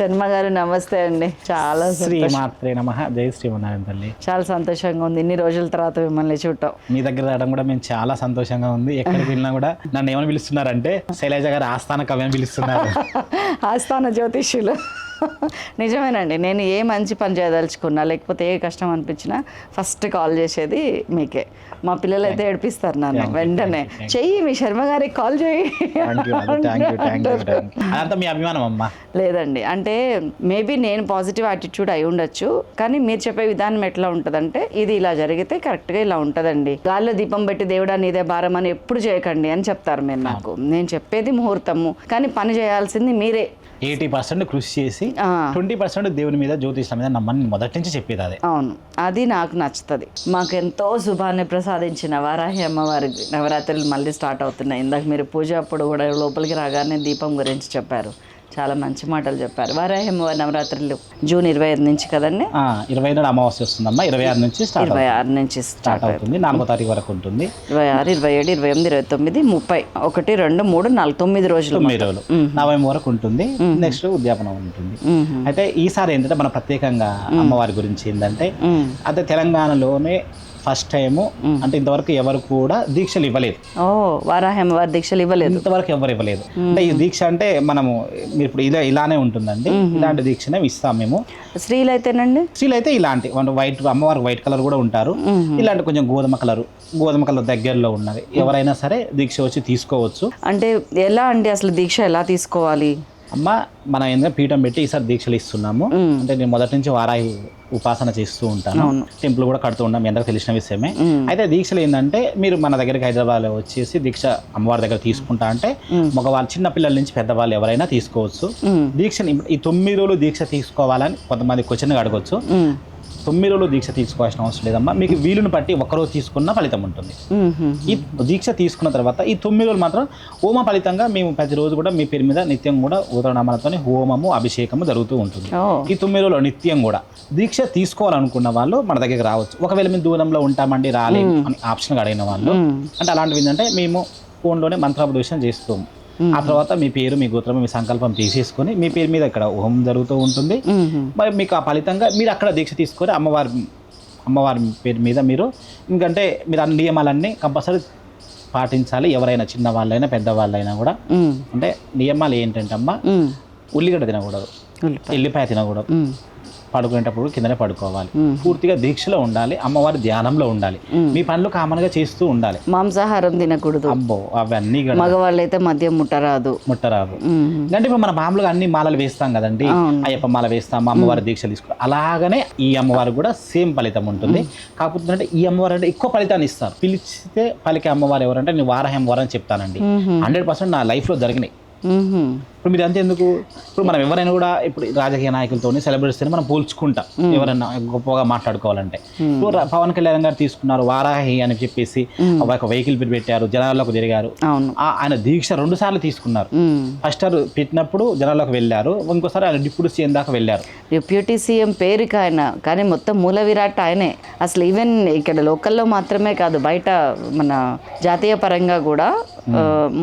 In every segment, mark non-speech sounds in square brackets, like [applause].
శర్మ గారు నమస్తే అండి. చాలా శ్రీ. మాత్రే నమ. జై శ్రీమన్నారాయణ తల్లి. చాలా సంతోషంగా ఉంది. ఇన్ని రోజుల తర్వాత మిమ్మల్ని చూడటం. మీ దగ్గర రావడం కూడా మేము చాలా సంతోషంగా ఉంది. ఎక్కడికి వెళ్ళినా కూడా నన్ను ఏమని పిలుస్తున్నారంటే శైలజ గారు ఆస్థాన కవి అని పిలుస్తున్నారు. [laughs] ఆస్థాన జ్యోతిష్యులు. నిజమేనండి. నేను ఏ మంచి పని చేయదలుచుకున్నా లేకపోతే ఏ కష్టం అనిపించినా ఫస్ట్ కాల్ చేసేది మీకే. మా పిల్లలు అయితే ఏడిపిస్తారు నన్ను వెంటనే. చెయ్యి మీ శర్మ గారికి కాల్ చేయి లేదండి. అంటే మేబీ నేను పాజిటివ్ యాటిట్యూడ్ అయి ఉండొచ్చు కానీ మీరు చెప్పే విధానం ఎట్లా ఉంటుందంటే ఇది ఇలా జరిగితే కరెక్ట్గా ఇలా ఉంటుందండి. గాల్లో దీపం పెట్టి దేవుడా నీదే భారం అని ఎప్పుడు చేయకండి అని చెప్తారు మీరు నాకు. నేను చెప్పేది ముహూర్తము. కానీ పని చేయాల్సింది మీరే. ఎయిటీ పర్సెంట్ కృషి చేసి. ట్వంటీ పర్సెంట్ దేవుని మీద జ్యోతిష్యం మీద నమ్మని మొదటి నుంచి చెప్పేది అదే. అవును. అది నాకు నచ్చుతుంది. మాకు ఎంతో శుభాన్ని ప్రసాదించిన వారాహి అమ్మవారి నవరాత్రులు మళ్ళీ స్టార్ట్ అవుతున్నాయి. ఇందాక మీరు పూజ అప్పుడు కూడా లోపలికి రాగానే దీపం గురించి చెప్పారు. చాలా మంచి మాటలు చెప్పారు. వారాహి అమ్మవారి నవరాత్రులు జూన్ ఇరవై ఐదు నుంచి కదండి? ఇరవై నాడు అమావాస్య వస్తుందమ్మా. ఇరవై ఆరు నుంచి స్టార్ట్ ఇరవై ఆరు నుంచి స్టార్ట్ అవుతుంది. నాలుగో తారీఖు వరకు ఉంటుంది. ఇరవై ఆరు ఇరవై ఏడు ఇరవై ఎనిమిది ఇరవై తొమ్మిది ముప్పై ఒకటి రెండు మూడు నాలుగు తొమ్మిది రోజులు తొమ్మిది రోజులు. నవంబర్ వరకు ఉంటుంది. నెక్స్ట్ ఉద్యాపనం ఉంటుంది. అయితే ఈసారి ఏంటంటే మన ప్రత్యేకంగా అమ్మవారి గురించి ఏంటంటే. అయితే తెలంగాణలోనే ఫస్ట్ టైము అంటే ఇంతవరకు ఎవరు కూడా దీక్షలు ఇవ్వలేదు. ఓ వారాహి అమ్మవారి దీక్షలు ఇవ్వలేదు. ఇంతవరకు ఎవరు ఇవ్వలేదు. అంటే ఈ దీక్ష అంటే మనము మీరు ఇప్పుడు ఇలా ఇలానే ఉంటుందండి. ఇలాంటి దీక్షనే ఇస్తాం మేము. స్త్రీలు అయితేనండి స్త్రీలు అయితే ఇలాంటి వైట్ అమ్మవారికి వైట్ కలర్ కూడా ఉంటారు. ఇలాంటి కొంచెం గోధుమ కలర్ గోధుమ కలర్ దగ్గరలో ఉన్నది ఎవరైనా సరే దీక్ష వచ్చి తీసుకోవచ్చు. అంటే ఎలా అండి అసలు దీక్ష ఎలా తీసుకోవాలి? అమ్మ మనం ఏంటంటే పీఠం పెట్టి ఈసారి దీక్షలు ఇస్తున్నాము. అంటే నేను మొదటి నుంచి వారాయి ఉపాసన చేస్తూ ఉంటాను. టెంపుల్ కూడా కడుతూ ఉంటాం. మీ అందరికి తెలిసిన విషయమే. అయితే దీక్షలు ఏంటంటే మీరు మన దగ్గరికి హైదరాబాద్లో వచ్చేసి దీక్ష అమ్మవారి దగ్గర తీసుకుంటా అంటే మగవాళ్ళు చిన్న పిల్లల నుంచి పెద్దవాళ్ళు ఎవరైనా తీసుకోవచ్చు. దీక్షని ఈ తొమ్మిది రోజులు దీక్ష తీసుకోవాలని కొంతమంది క్వశ్చన్ అడగొచ్చు. మ్మ్. తొమ్మిది రోజులు దీక్ష తీసుకోవాల్సిన అవసరం లేదమ్మా. మీకు వీలుని బట్టి ఒక్కరోజు తీసుకున్న ఫలితం ఉంటుంది. ఈ దీక్ష తీసుకున్న తర్వాత ఈ తొమ్మిది రోజులు మాత్రం హోమ ఫలితంగా మేము ప్రతిరోజు కూడా మీ పేరు మీద నిత్యం కూడా ఉదరనామాలతో హోమము అభిషేకము జరుగుతూ ఉంటుంది. ఈ తొమ్మిది రోజులు నిత్యం కూడా దీక్ష తీసుకోవాలనుకున్న వాళ్ళు మన దగ్గరికి రావచ్చు. ఒకవేళ మేము దూరంలో ఉంటామండి రాలేము అని ఆప్షన్ అడిగిన వాళ్ళు. అంటే అలాంటివి ఏంటంటే మేము ఫోన్లోనే మంత్రాపదేశం చేస్తాము. ఆ తర్వాత మీ పేరు మీ గోత్రం మీ సంకల్పం తీసేసుకొని మీ పేరు మీద ఇక్కడ హోమం జరుగుతూ ఉంటుంది. మరి మీకు ఆ ఫలితంగా మీరు అక్కడ దీక్ష తీసుకొని అమ్మవారి అమ్మవారి పేరు మీద మీరు ఎందుకంటే మీరు అన్ని నియమాలన్నీ కంపల్సరీ పాటించాలి ఎవరైనా చిన్న వాళ్ళైనా పెద్దవాళ్ళైనా కూడా. అంటే నియమాలు ఏంటంటే అమ్మ మ్మ్. ఉల్లిగడ్డ తినకూడదు ఉల్లిపాయ. ఎల్లిపాయ తినకూడదు. పడుకునేటప్పుడు కిందనే పడుకోవాలి. పూర్తిగా దీక్షలో ఉండాలి. అమ్మవారి ధ్యానంలో ఉండాలి. మీ పనులు కామన్గా చేస్తూ ఉండాలి. మాంసాహారం తినకూడదు. అబ్బో అవన్నీ మగవాళ్ళు అయితే మద్యం ముట్టరాదు. ముట్టరాదు. అంటే ఇప్పుడు మన మామూలుగా అన్ని మాలలు వేస్తాం కదండి. అయ్యప్ప మాల వేస్తాం అమ్మవారి దీక్షలు తీసుకుంటాం అలాగనే ఈ అమ్మవారు కూడా సేమ్ ఫలితం ఉంటుంది. కాకపోతే అంటే ఈ అమ్మవారు అంటే ఎక్కువ ఫలితాన్ని ఇస్తారు. పిలిచితే పలికే అమ్మవారు ఎవరంటే నేను వారాహి అని చెప్తానండి. హండ్రెడ్ పర్సెంట్ నా లైఫ్లో జరిగినాయి. ఇప్పుడు మీరు అంతే ఎందుకు ఇప్పుడు మనం ఎవరైనా కూడా ఇప్పుడు రాజకీయ నాయకులతో సెలబ్రిటీస్తో మనం పోల్చుకుంటాం. ఎవరైనా గొప్పగా మాట్లాడుకోవాలంటే. ఇప్పుడు పవన్ కళ్యాణ్ గారు తీసుకున్నారు వారాహి అని చెప్పేసి ఒక వెహికల్ పెట్టి పెట్టారు జనాల్లోకి తిరిగారు. ఆయన దీక్ష రెండు సార్లు తీసుకున్నారు. ఫస్ట్ పెట్టినప్పుడు జనాల్లోకి వెళ్ళారు ఇంకోసారి ఆయన డిప్యూటీ సీఎం దాకా వెళ్ళారు. డిప్యూటీ సీఎం పేరుకి ఆయన కానీ మొత్తం మూల విరాట్ ఆయనే. అసలు ఈవెన్ ఇక్కడ లోకల్లో మాత్రమే కాదు బయట మన జాతీయ పరంగా కూడా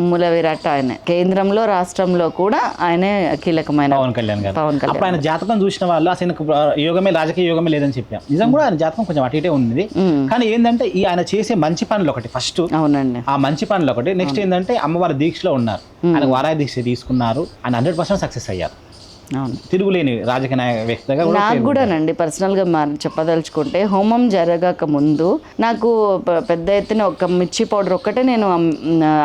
మూల విరాట్ ఆయనే. కేంద్రంలో రాష్ట్రంలో కూడా ఆయనే కీలకమైన పవన్ కళ్యాణ్ గారు. పవన్ కళ్యాణ్ అప్పుడు ఆయన జాతకం చూసిన వాళ్ళు అసలు యోగమే రాజకీయ యోగమే లేదని చెప్పాం. నిజం కూడా ఆయన జాతకం కొంచెం అటు ఇటే ఉంది. కానీ ఏంటంటే ఈ ఆయన చేసే మంచి పనులు ఒకటి ఫస్ట్. అవునండి. ఆ మంచి పనులు ఒకటి. నెక్స్ట్ ఏంటంటే అమ్మవారి దీక్షలో ఉన్నారు. ఆయన వారాయి దీక్ష తీసుకున్నారు. ఆయన హండ్రెడ్ పర్సెంట్ సక్సెస్ అయ్యారు. తిరుగులేని రాజకీయ వ్యక్తిగా కూడా నాకు కూడానండి పర్సనల్గా మా చెప్పదలుచుకుంటే హోమం జరగక ముందు నాకు పెద్ద ఎత్తున ఒక మిర్చి పౌడర్ ఒక్కటే నేను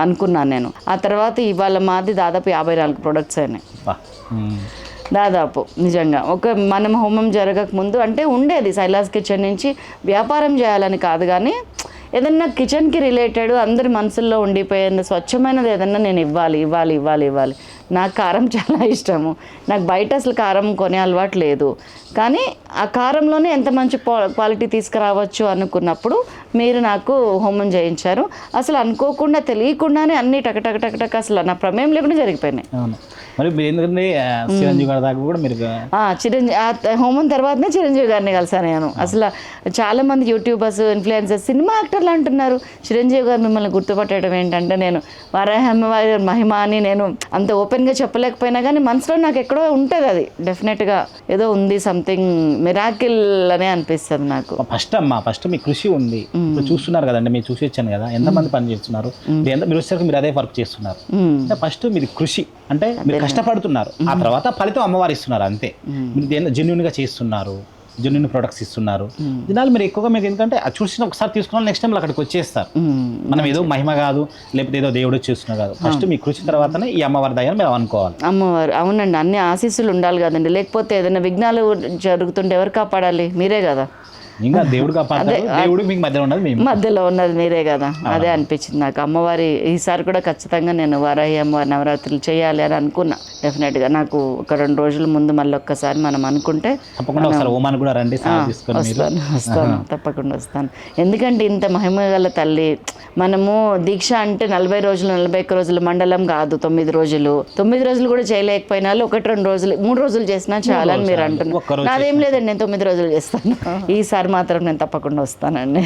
అనుకున్నాను నేను. ఆ తర్వాత ఇవాళ మాది దాదాపు యాభై నాలుగు ప్రొడక్ట్స్ అయినాయి. దాదాపు నిజంగా. ఒక మనం హోమం జరగక ముందు అంటే ఉండేది సైలాస్ కిచెన్ నుంచి వ్యాపారం చేయాలని కాదు కానీ ఏదన్నా కిచెన్కి రిలేటెడ్ అందరి మనసుల్లో ఉండిపోయేది స్వచ్ఛమైనది ఏదన్నా నేను ఇవ్వాలి ఇవ్వాలి ఇవ్వాలి ఇవ్వాలి. నాకు కారం చాలా ఇష్టము. నాకు బయట అసలు కారం కొనే అలవాటు లేదు. కానీ ఆ కారంలోనే ఎంత మంచి క్వాలిటీ తీసుకురావచ్చు అనుకున్నప్పుడు మీరు నాకు హోమం చేయించారు. అసలు అనుకోకుండా తెలియకుండానే అన్ని టక టక టక టక అసలు నా ప్రమేయం లేకుండా జరిగిపోయినాయి. మరి ఎందుకంటే చిరంజీవి గారి దాకా కూడా మీరు చిరంజీవి హోమం తర్వాతనే చిరంజీవి గారిని కలిసాను నేను. అసలు చాలా మంది యూట్యూబర్స్ ఇన్ఫ్లుయెన్సర్స్ సినిమా యాక్టర్లు అంటున్నారు. చిరంజీవి గారు మిమ్మల్ని గుర్తుపట్టడం ఏంటంటే నేను వారాహి అమ్మవారి మహిమ అని నేను అంత ఓపెన్ ఓపెన్గా చెప్పలేకపోయినా కానీ మనసులో నాకు ఎక్కడో ఉంటుంది అది. డెఫినెట్గా ఏదో ఉంది సంథింగ్ మిరాకిల్ అనే అనిపిస్తుంది నాకు. ఫస్ట్ అమ్మా ఫస్ట్ మీ కృషి ఉంది. ఇప్పుడు చూస్తున్నారు కదండి మీరు చూసి వచ్చాను కదా ఎంతమంది పని చేస్తున్నారు? మీరు మీరు వచ్చేసరికి మీరు అదే వర్క్ చేస్తున్నారు. ఫస్ట్ మీది కృషి అంటే మీరు కష్టపడుతున్నారు. ఆ తర్వాత ఫలితం అమ్మవారు ఇస్తున్నారు అంతే. మీరు జెన్యున్గా చేస్తున్నారు? జెన్యున్ ప్రొడక్ట్స్ ఇస్తున్నారు. దినాలు మీరు ఎక్కువగా మీకు ఎందుకంటే అది చూసిన ఒకసారి తీసుకున్న నెక్స్ట్ టైం అక్కడికి వచ్చేస్తారు. మ్మ్. మనం ఏదో మహిమ కాదు లేకపోతే ఏదో దేవుడు చేస్తున్నా కాదు. ఫస్ట్ మీ కృషి తర్వాతనే ఈ అమ్మవారి దయ్యాన్ని మీరు అనుకోవాలి. అమ్మవారు అవునండి అన్ని ఆశీస్సులు ఉండాలి కదండి. లేకపోతే ఏదైనా విఘ్నాలు జరుగుతుంటే ఎవరు కాపాడాలి? మీరే కదా. ఇంకా దేవుడు దేవుడు మీకు మధ్యలో ఉన్నది మధ్యలో ఉన్నది మీరే కదా. అదే అనిపించింది నాకు. అమ్మవారి ఈసారి కూడా ఖచ్చితంగా నేను వారాహి అమ్మవారి నవరాత్రులు చేయాలి అని అనుకున్నా. డెఫినెట్గా నాకు ఒక రెండు రోజుల ముందు మళ్ళీ ఒక్కసారి మనం అనుకుంటే తప్పకుండా రండి వస్తాను వస్తాను. తప్పకుండా వస్తాను. ఎందుకంటే ఇంత మహిమ గల తల్లి మనము దీక్ష అంటే నలభై రోజులు నలభై ఒక్క రోజులు మండలం కాదు తొమ్మిది రోజులు. తొమ్మిది రోజులు కూడా చేయలేకపోయినా ఒకటి రెండు రోజులు మూడు రోజులు చేసినా చాలా అని మీరు అంటున్నారు. నాదేం లేదండి నేను తొమ్మిది రోజులు చేస్తాను. ఈసారి మాత్రం నేను తప్పకుండా వస్తానండి.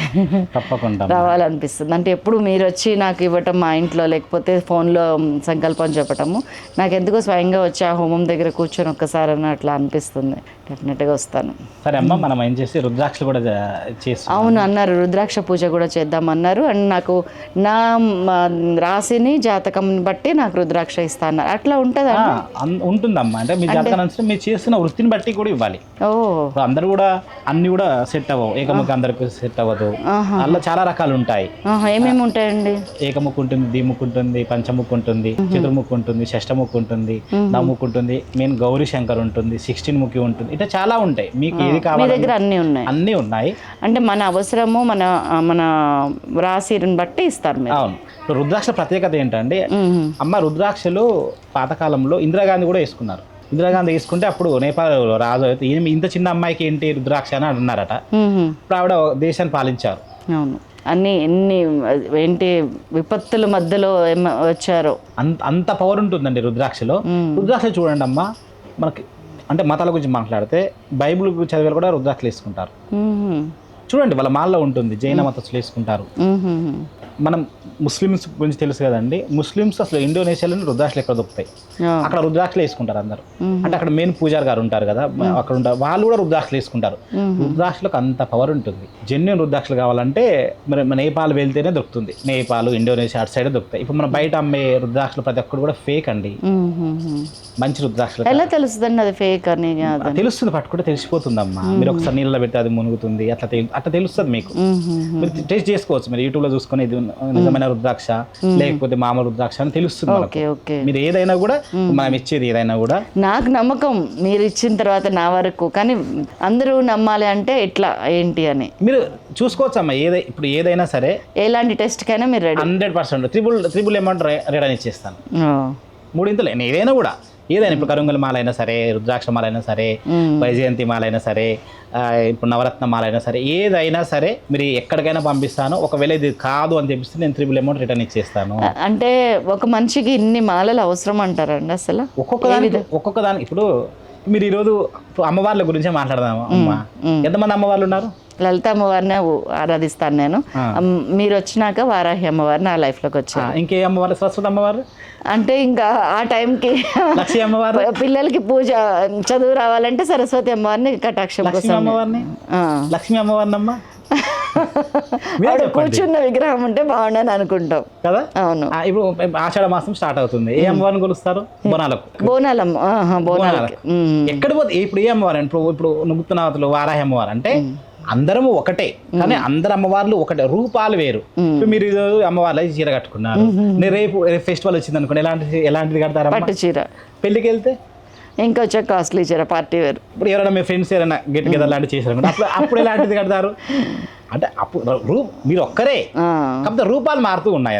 తప్పకుండా రావాలనిపిస్తుంది. అంటే ఎప్పుడు మీరు వచ్చి నాకు ఇవ్వటం మా ఇంట్లో లేకపోతే ఫోన్లో సంకల్పం చెప్పటము. నాకు ఎందుకో స్వయంగా వచ్చి ఆ హోమం దగ్గర కూర్చొని ఒక్కసారి అని అట్లా అనిపిస్తుంది. డెఫినెట్గా వస్తాను. సరే అమ్మ మనం ఏం చేసి రుద్రాక్షలు కూడా చేస్తాం అవును అన్నారు. రుద్రాక్ష పూజ కూడా చేద్దామన్నారు అండ్ నాకు నా రాశిని జాతకం బట్టి నాకు రుద్రాక్ష ఇస్తా అన్నారు. అట్లా ఉంటుందా ఉంటుందమ్మా. అంటే మీ అనుసరించి మీరు చేస్తున్న వృత్తిని బట్టి కూడా ఇవ్వాలి. ఓ. అందరూ కూడా అన్ని కూడా సెట్ అవ్వవు ఏకముఖ అందరికి సెట్ అవ్వదు అలా చాలా రకాలు ఉంటాయి ఏమేమి ఉంటాయండి? ఏకముఖ ఉంటుంది దీముఖ ఉంటుంది పంచముఖ ఉంటుంది చతుర్ముఖ ఉంటుంది షష్టముఖ ఉంటుంది నవముఖ ఉంటుంది మెయిన్ గౌరీ శంకర్ ఉంటుంది. సిక్స్టీన్ ముఖి ఉంటుంది ఇట్లా చాలా ఉంటాయి. మీకు ఏది కావాలి దగ్గర అన్నీ ఉన్నాయి. అన్నీ ఉన్నాయి. అంటే మన అవసరము మన మన రాశిని బట్టి ఇస్తారు అవును. రుద్రాక్ష ప్రత్యేకత ఏంటంటే మ్మ్. అమ్మ రుద్రాక్షలు పాతకాలంలో ఇందిరాగాంధీ కూడా వేసుకున్నారు. ఇందిరాగాంధీ వేసుకుంటే అప్పుడు నేపాల్ రాజు అయితే ఇంత చిన్న అమ్మాయికి ఏంటి రుద్రాక్ష అని అన్నారట. ఇప్పుడు ఆవిడ దేశాన్ని పాలించారు. అవును. అన్ని ఎన్ని ఏంటి విపత్తుల మధ్యలో వచ్చారో. అంత అంత పవర్ ఉంటుందండి రుద్రాక్షలో. రుద్రాక్ష చూడండి అమ్మా మనకి అంటే మతాల గురించి మాట్లాడితే బైబిల్ చదివే వాళ్ళు కూడా రుద్రాక్షలు వేసుకుంటారు. మ్మ్. చూడండి వాళ్ళ మాల్లో ఉంటుంది జైన మతస్థులు వేసుకుంటారు. మనం ముస్లిమ్స్ గురించి తెలుసు కదండి ముస్లిమ్స్ అసలు ఇండోనేషియాలో రుద్రాక్షలు ఎక్కడ దొరుకుతాయి. అక్కడ రుద్రాక్షలు వేసుకుంటారు అందరు. అంటే అక్కడ మెయిన్ పూజారి గారు ఉంటారు కదా అక్కడ ఉంటారు వాళ్ళు కూడా రుద్రాక్షలు వేసుకుంటారు. రుద్రాక్షలకు అంత పవర్ ఉంటుంది. జెన్యున్ రుద్రాక్షలు కావాలంటే మరి నేపాల్ వెళ్తేనే దొరుకుతుంది. నేపాల్ ఇండోనేషియా అటు సైడ్ దొరుకుతాయి. ఇప్పుడు మన బయట అమ్మే రుద్రాక్షలు ప్రతి ఒక్కరు కూడా ఫేక్ అండి. మంచి రుద్రాక్షలు ఎలా తెలుస్తుందండి అది ఫేక్ అని? తెలుస్తుంది పట్టుకుంటే తెలిసిపోతుందమ్మా. మీరు ఒకసారి నీళ్ళలో పెడితే అది మునుగుతుంది. అట్లా అట్లా తెలుస్తుంది మీకు. మీరు టేస్ట్ చేసుకోవచ్చు. మీరు యూట్యూబ్లో చూసుకొని ఇది నిజమైన రుద్రాక్ష లేకపోతే మామూలు రుద్రాక్ష అని తెలుస్తుంది మీరు ఏదైనా కూడా మనం ఇచ్చేది ఏదైనా కూడా. నాకు నమ్మకం మీరు ఇచ్చిన తర్వాత నా వరకు. కానీ అందరూ నమ్మాలి అంటే ఎట్లా ఏంటి అని. మీరు చూసుకోవచ్చు అమ్మా ఏదై ఇప్పుడు ఏదైనా సరే ఎలాంటి టెస్ట్కైనా మీరు ready hundred percent. Triple triple amount rate అని ఇచ్చేస్తాను. మూడింతలు. నేను ఏదైనా కూడా. ఏదైనా ఇప్పుడు కరుంగల మాల అయినా సరే రుద్రాక్ష మాల అయినా సరే వైజయంతి మాల అయినా సరే ఇప్పుడు నవరత్న మాల అయినా సరే ఏదైనా సరే మీరు ఎక్కడికైనా పంపిస్తాను. ఒకవేళ ఇది కాదు అని చెప్పిస్తే నేను త్రిబుల్ అమౌంట్ రిటర్న్ ఇచ్చేస్తాను. అంటే ఒక మనిషికి ఇన్ని మాలలు అవసరం అంటారండి అసలు? ఒక్కొక్క దానికి ఒక్కొక్క దానికి ఇప్పుడు మీరు ఈరోజు అమ్మవార్ల గురించే మాట్లాడదాము? అమ్మ. ఎంతమంది అమ్మవార్లు ఉన్నారు? లలిత అమ్మవారిని ఆరాధిస్తాను నేను. మీరు వచ్చినాక వారాహి అమ్మవారు నా లైఫ్లోకి వచ్చారు. ఇంకే అమ్మవారు సరస్వతి అమ్మవారు? అంటే ఇంకా ఆ టైంకి లక్ష్మీ అమ్మవారు? [laughs] పిల్లలకి పూజ చదువు రావాలంటే సరస్వతి అమ్మవారిని కటాక్షం కోసం అమ్మవారిని. లక్ష్మీ అమ్మవారిని అమ్మ. [laughs] కూర్చున్న విగ్రహం ఉంటే బాగుండని అనుకుంటాం. కదా? అవును. ఇప్పుడు ఆషాఢ మాసం స్టార్ట్ అవుతుంది. ఏ అమ్మవారిని కొలుస్తారు? బోనాలకు. బోనాలమ్మ బోనాలకి. ఎక్కడ పోతే ఇప్పుడు ఏ అమ్మవారు? ఇప్పుడు ఇప్పుడు నుగుతునావతులు వారాహి అమ్మవారు అంటే అందరము ఒకటే. కానీ అందరు అమ్మవార్లు ఒకటే. రూపాలు వేరు. మీరు అమ్మవార్లు అయితే చీర కట్టుకున్నారు. నేను రేపు ఫెస్టివల్ వచ్చింది అనుకోండి ఎలాంటి ఎలాంటిది కడతారా పట్టు చీర. పెళ్ళికి వెళ్తే ఇంకా వచ్చే కాస్ట్లీ చీర పార్టీ వేర్. ఇప్పుడు ఎవరైనా మీ ఫ్రెండ్స్ ఎవరైనా గెట్ టుగెదర్ లాంటివి చేశారు అప్పుడు అప్పుడు ఎలాంటిది కడతారు? అంటే అప్పుడు రూ మీరు ఒక్కరే. కాకపోతే రూపాలు మారుతూ ఉన్నాయి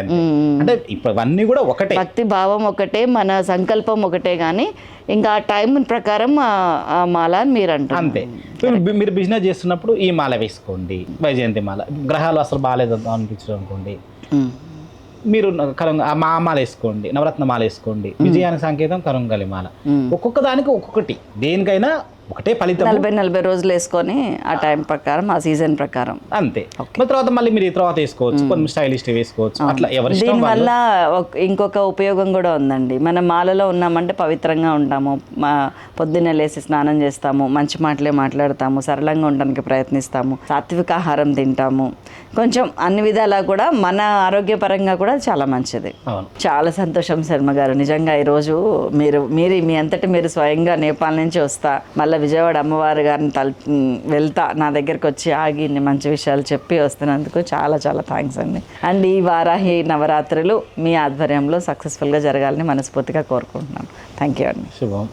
అంటే ఇప్పుడు ఇవన్నీ కూడా ఒకటే. భక్తి భావం ఒకటే మన సంకల్పం ఒకటే కానీ ఇంకా ఆ టైం ప్రకారం మాల అని మీరు అంటారు అంతే. మీరు బిజినెస్ చేస్తున్నప్పుడు ఈ మాల వేసుకోండి వైజయంతి మాల. గ్రహాలు అసలు బాగాలేదు అనిపించడం అనుకోండి. మీరు మా మాల వేసుకోండి నవరత్న మాల వేసుకోండి విజయానికి సంకేతం కరంగలి మాల. ఒక్కొక్క దానికి ఒక్కొక్కటి. దేనికైనా ఒకటే ఫలితం నలభై నలభై రోజులు వేసుకొని ఆ టైం ప్రకారం ఆ సీజన్ ప్రకారం. అంతే. తర్వాత మళ్ళీ మీరు తర్వాత వేసుకోవచ్చు కొంచెం స్టైలిష్ వేసుకోవచ్చు. అట్లా ఎవరి. దీనివల్ల ఇంకొక ఉపయోగం కూడా ఉందండి. మనం మాలలో ఉన్నామంటే పవిత్రంగా ఉంటాము. మా పొద్దున్నే లేసి స్నానం చేస్తాము మంచి మాటలే మాట్లాడతాము సరళంగా ఉండడానికి ప్రయత్నిస్తాము సాత్విక ఆహారం తింటాము. కొంచెం అన్ని విధాలా కూడా మన ఆరోగ్యపరంగా కూడా చాలా మంచిది. చాలా సంతోషం శర్మ గారు. నిజంగా ఈరోజు మీరు మీరు మీ అంతటి మీరు స్వయంగా నేపాల్ నుంచి వస్తా మళ్ళీ విజయవాడ అమ్మవారి గారిని తల వెళ్తా నా దగ్గరికి వచ్చి ఆగి ఇన్ని మంచి విషయాలు చెప్పి వస్తున్నందుకు చాలా చాలా థ్యాంక్స్ అండి. అండ్ ఈ వారాహి నవరాత్రులు మీ ఆధ్వర్యంలో సక్సెస్ఫుల్గా జరగాలని మనస్ఫూర్తిగా కోరుకుంటున్నాను. థ్యాంక్ యూ అండి. శుభం.